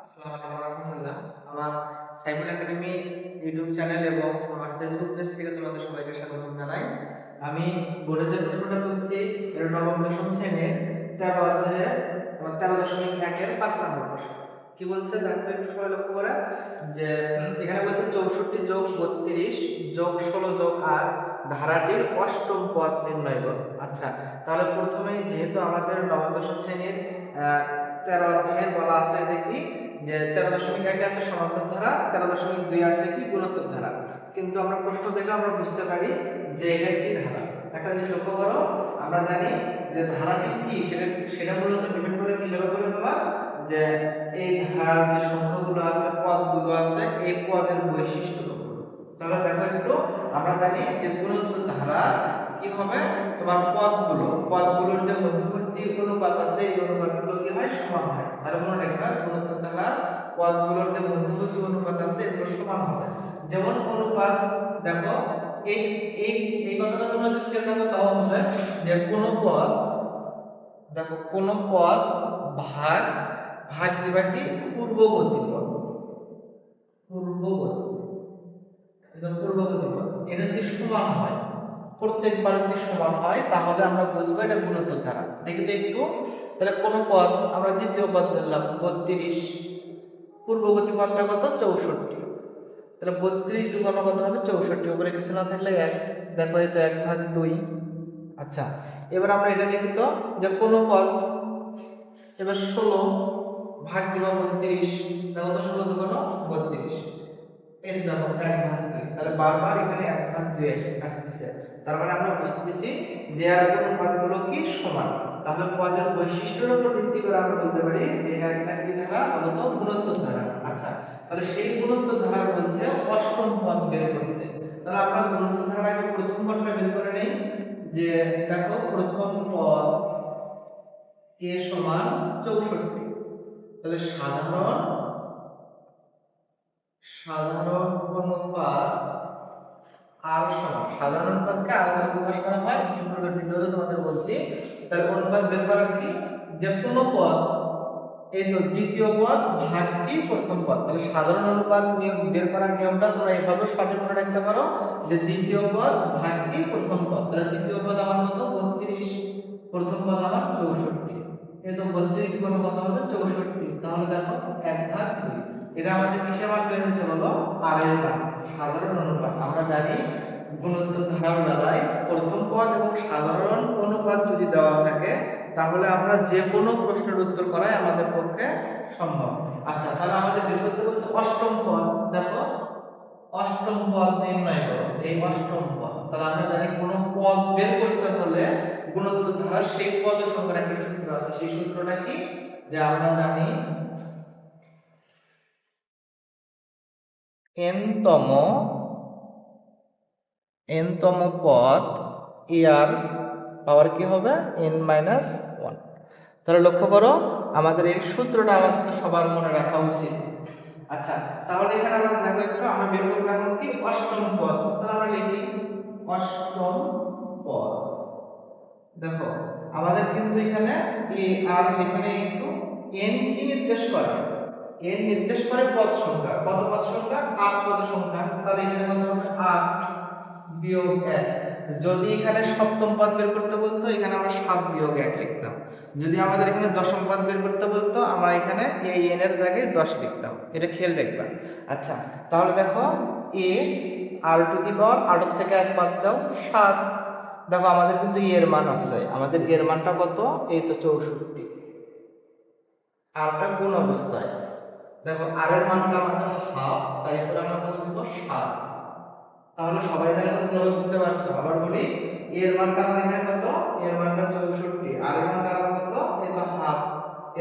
আসসালামু আলাইকুম রহমতুল্লাহ। আমার একাডেমি ইউটিউব চ্যানেল এবং আমার ফেসবুক পেজ থেকে তোমাদের সবাইকে স্বাগত জানাই। আমি যে প্রশ্নটা এটা নবম, দশম তেরো অধ্যায়ে তেরো দশমিক পাঁচ নম্বর প্রশ্ন। কি বলছে? দেখো একটু সবাই লক্ষ্য করে। যে এখানে বলছে চৌষট্টি যোগ বত্রিশ, যোগ ষোলো, যোগ আট, ধারাটির অষ্টম পদ নির্ণয় করো। আচ্ছা তাহলে প্রথমে যেহেতু আমাদের নবম, দশম শ্রেণির তেরো অধ্যায়ে বলা আছে, দেখি। যে তেরো দশমিক একে আছে সমান্তর ধারা, তেরো দশমিক দুই আছে কি? গুণোত্তর ধারা। কিন্তু আমরা প্রশ্ন দেখে আমরা বুঝতে পারি যে এটা কি ধারা? একটা জিনিস লক্ষ্য করো, আমরা জানি যে ধারাটি কি? সেটা সেটা মূলত ডিপেন্ড করে কিসের উপরে তোমার? যে এই ধারার যে সংখ্যাগুলো আছে, পদগুলো আছে, এই পদের বৈশিষ্ট্য তাহলে দেখো একটু, আমরা জানি যে গুণোত্তর ধারা কি হবে? তোমার পদগুলো, পদগুলোর যে মধ্যবর্তী অনুপাত আছে, এই অনুপাতগুলো কি হয়? সমান হয়। তাহলে মনে রাখবা গুণোত্তর ধারা পদগুলোর যে মধ্যবর্তী অনুপাত আছে, এগুলো সমান হবে। যেমন অনুপাত দেখো, এই এই এই কথাটা তোমরা যদি খেয়াল রাখো, তাও হবে যে কোন পদ, দেখো, কোন পদ ভাগ ভাগ দিবা কি? পূর্ববর্তী পদ। পূর্ববর্তী। পূর্ববর্তী পদ। এটা যদি সমান হয় প্রত্যেকবার যদি সমান হয়, তাহলে আমরা বুঝব এটা গুণোত্তর ধারা দেখি তো একটু। তাহলে কোন পদ, আমরা দ্বিতীয় পদ ধরলাম, বত্রিশ। পূর্ববর্তী পদটা কত? চৌষট্টি। তাহলে বত্রিশ দুগুণ কত হবে? চৌষট্টি। উপরে কিছু না থাকলে এক। দেখো এই তো এক ভাগ দুই। আচ্ছা এবার আমরা এটা দেখি তো, যে কোন পদ? এবার ষোলো ভাগ দিবা বত্রিশ। দেখো তো ষোলো দুগুণ বত্রিশ। এই যে দেখো এক দুই। তাহলে বারবার এখানে এক দুই আসতেছে। তার মানে আমরা বুঝতেছি যে আর অনুপাতগুলো কি সমান? তাহলে পদের বৈশিষ্ট্যের উপর ভিত্তি করে আমরা বলতে পারি যে এটা একটা কি ধারা মূলত গুণোত্তর ধারা। আচ্ছা তাহলে সেই গুণোত্তর ধারা বলছে অষ্টম পদ বের করতে। তাহলে আমরা গুণোত্তর ধারাকে প্রথম পদটা বের করে নেই। যে দেখো, প্রথম পদ এ সমান চৌষট্টি। তাহলে সাধারণ সাধারণ অনুপাত আর সমান। সাধারণ অনুপাতকে আর প্রকাশ করা হয়। পূর্বের ভিডিওতে তোমাদের বলছি। তাহলে অনুপাত বের করার কি? যে কোনো পদ, এই তো দ্বিতীয় পদ ভাগ কি প্রথম পদ? তাহলে সাধারণ অনুপাত নিয়ম বের করার নিয়মটা তোমরা এইভাবে সঠিক মনে রাখতে পারো যে দ্বিতীয় পদ ভাগ কি প্রথম পদ? তাহলে দ্বিতীয় পদ আমার কত? বত্রিশ। প্রথম পদ আমার চৌষট্টি। এই তো বত্রিশ কোনো কত হবে? চৌষট্টি। তাহলে দেখো এক এটা আমাদের কিসের মান বের হয়েছে বলো? আর এর মান সাধারণ অনুপাত আমরা জানি গুণোত্তর ধারার বেলায় প্রথম পদ এবং সাধারণ অনুপাত যদি দেওয়া থাকে, তাহলে আমরা যে কোনো প্রশ্নের উত্তর করাই আমাদের পক্ষে সম্ভব। আচ্ছা তাহলে আমাদের বের করতে বলছে অষ্টম পদ। দেখো, অষ্টম পদ নির্ণয় করো। এই অষ্টম পদ। তাহলে আমরা জানি কোনো পদ বের করতে হলে গুণোত্তর ধারা সেই পদ সংখ্যার একটা সূত্র আছে। সেই সূত্রটা কি? যে আমরা জানি এনতম এনতম পদ, এর পাওয়ার কি হবে? এন মাইনাস ওয়ান তাহলে লক্ষ্য করো, আমাদের এই সূত্রটা আমাদের তো সবার মনে রাখা উচিত। আচ্ছা তাহলে এখানে আমরা দেখো একটু, আমরা বের করব এখন কি? অষ্টম পদ। তাহলে আমরা লিখি অষ্টম পদ। দেখো, আমাদের কিন্তু এখানে এ আর এখানে একটু এন কি নির্দেশ করে? এন নির্দেশ করে পদ সংখ্যা। কত পদ সংখ্যা? আট পদ সংখ্যা। তাহলে এখানে কত হবে? আট বিয়োগ এক। যদি এখানে সপ্তম পদ বের করতে বলতো, এখানে আমরা সাত বিয়োগ এক লিখতাম। যদি আমাদের এখানে দশম পদ বের করতে বলতো, আমরা এখানে এই এন এর জায়গায় দশ লিখতাম। এটা খেয়াল রাখবা। আচ্ছা তাহলে দেখো এ আর টু দি পাওয়ার আট থেকে এক বাদ দাও, সাত। দেখো, আমাদের কিন্তু এর মান আছে। আমাদের এর মানটা কত? এই তো চৌষট্টি। আরটা কোন অবস্থায়। দেখো আর এর মানটা আমাদের হাফ তাই করে আমরা বলব সাত। তাহলে সবাই এখানে কত ভাবে বুঝতে পারছ। আবার বলি এর মানটা আমার এখানে কত? এর মানটা চৌষট্টি। আর এর মানটা কত? তো হাফ।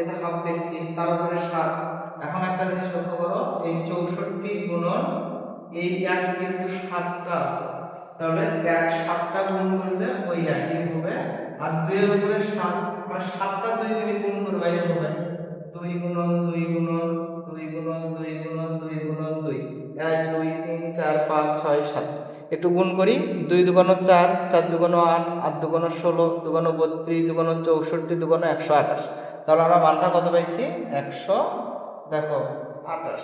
তো হাফ দেখছি, তার উপরে সাত। এখন একটা জিনিস লক্ষ্য করো, এই চৌষট্টি গুণন এই এক কিন্তু সাতটা আছে। তাহলে এক সাতটা গুণ করলে ওই একই হবে, আর দুইয়ের উপরে সাত মানে সাতটা দুই যদি গুণ করবে হবে। দুই গুণন দুই গুণন পাঁচ, ছয়, সাত। একটু গুণ করি, দুই দুগুণ চার চার দুগুণ আট আট দুগুণ ষোলো, দুগুণ বত্রিশ, দুগুণ চৌষট্টি, দুগুণ একশো আঠাশ। তাহলে আমরা মানটা কত পাইছি? একশো, দেখো, আঠাশ।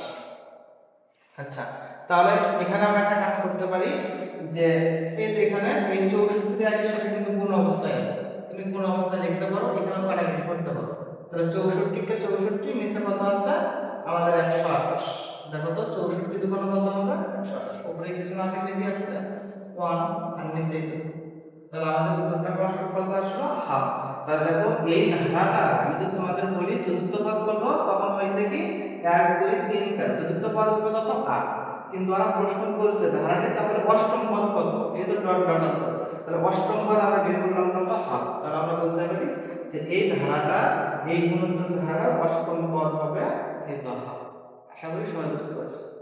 আচ্ছা তাহলে এখানে আমরা একটা কাজ করতে পারি যে, এই যে এখানে এই চৌষট্টি আগের সাথে কিন্তু গুণ অবস্থায় আছে। তুমি গুণ অবস্থায় লিখতে পারো, এখানে কাটাকাটি করতে পারো। তাহলে চৌষট্টিকে চৌষট্টি, নিচে কত আছে? আমাদের একশো আঠাশ। দেখো তো, চৌষট্টি দুগুণ কত? উপরে কিছু না কি আর নিচে তাহলে আমাদের উত্তরটা কত আসলো হাফ তাহলে দেখো, এই ধারাটা আমি যদি তোমাদের বলি, চতুর্থ পদ তখন হয়েছে কি? এক, দুই, তিন, চার। চতুর্থ পদ হবে কত? কিন্তু প্রশ্ন বলছে ধারাটি, তাহলে অষ্টম পদ কত? এই তো ডট ডট আছে। তাহলে অষ্টম পদ আমরা বের করলাম কত? হাফ তাহলে আমরা বলতে পারি যে এই ধারাটা, এই গুণোত্তর ধারাটার অষ্টম পদ হবে এই আশা করি সবাই বুঝতে পারছে।